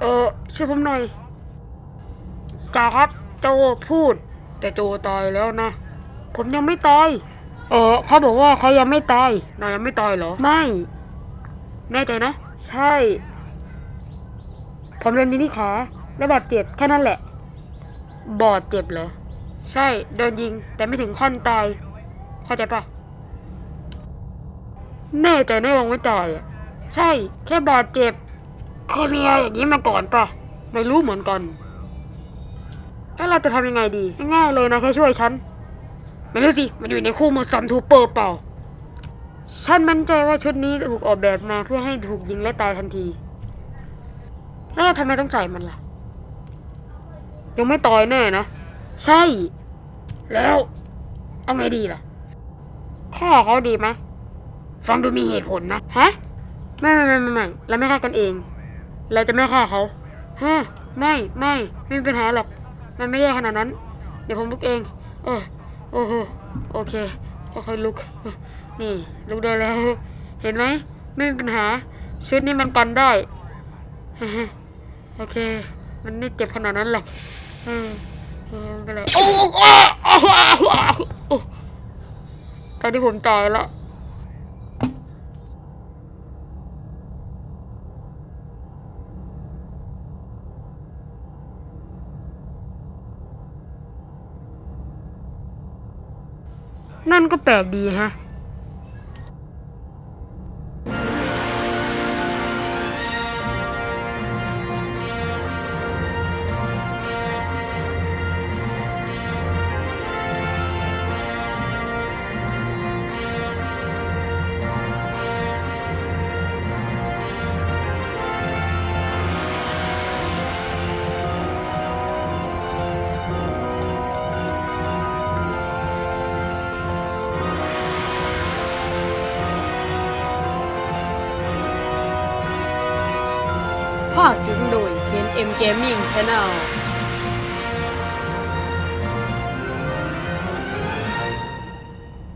เออช่วยผมหน่อยจ่าครับโจพูด แต่โจตายแล้วนะ ผมยังไม่ตาย เออเขาบอกว่าเขายังไม่ตายนายยังไม่ตายเหรอ ไม่ แน่ใจนะ ใช่ ผมโดนยิงที่ขาและบาดเจ็บแค่นั้นแหละ บาดเจ็บเหรอ ใช่ โดนยิง แต่ไม่ถึงขั้นตาย เข้าใจปะแน่ใจแน่วงไม่ตายอะ ใช่ แค่บาดเจ็บ เคยมีอะไรอย่างนี้มาก่อนปะไม่รู้เหมือนกันแล้วเราจะทำยังไงดีง่ายเลยนะแค่ช่วยฉันไม่รู้สิมันอยู่ในคู่มือซัมทูเปอร์เปล่า ฉันมั่นใจว่าชุดนี้ถูกออกแบบมาเพื่อให้ถูกยิงและตายทันที แล้วเราทำไมต้องใส่มันล่ะ ยังไม่ตายแน่นะ ใช่ แล้วเอาไงดีล่ะฆ่าเขาดีไหมฟังดูมีเหตุผลนะ ฮะ ไม่ไม่ไม่ไม่ไม่เราไม่ฆ่ากันเอง เราจะไม่ฆ่าเขาฮะไม่ไม่ไม่มีปัญหาหรอก มันไม่ได้ขนาดนั้น เดี๋ยวผมลุกเองเออโอ้โหโอเคค่อยๆลุก นี่ลุกได้แล้ว เห็นไหมไม่มีปัญหา ชุดนี้มันกันได้โอเค มันไม่เจ็บขนาดนั้นหรอกเออเอไม่เป็นไรโอ้โอ้โอ้โอ้โอ้ตอนที่ผมตายแล้ว นั่นก็แปลกดีฮะ ภาคเสียงโดย KNM Gaming Channel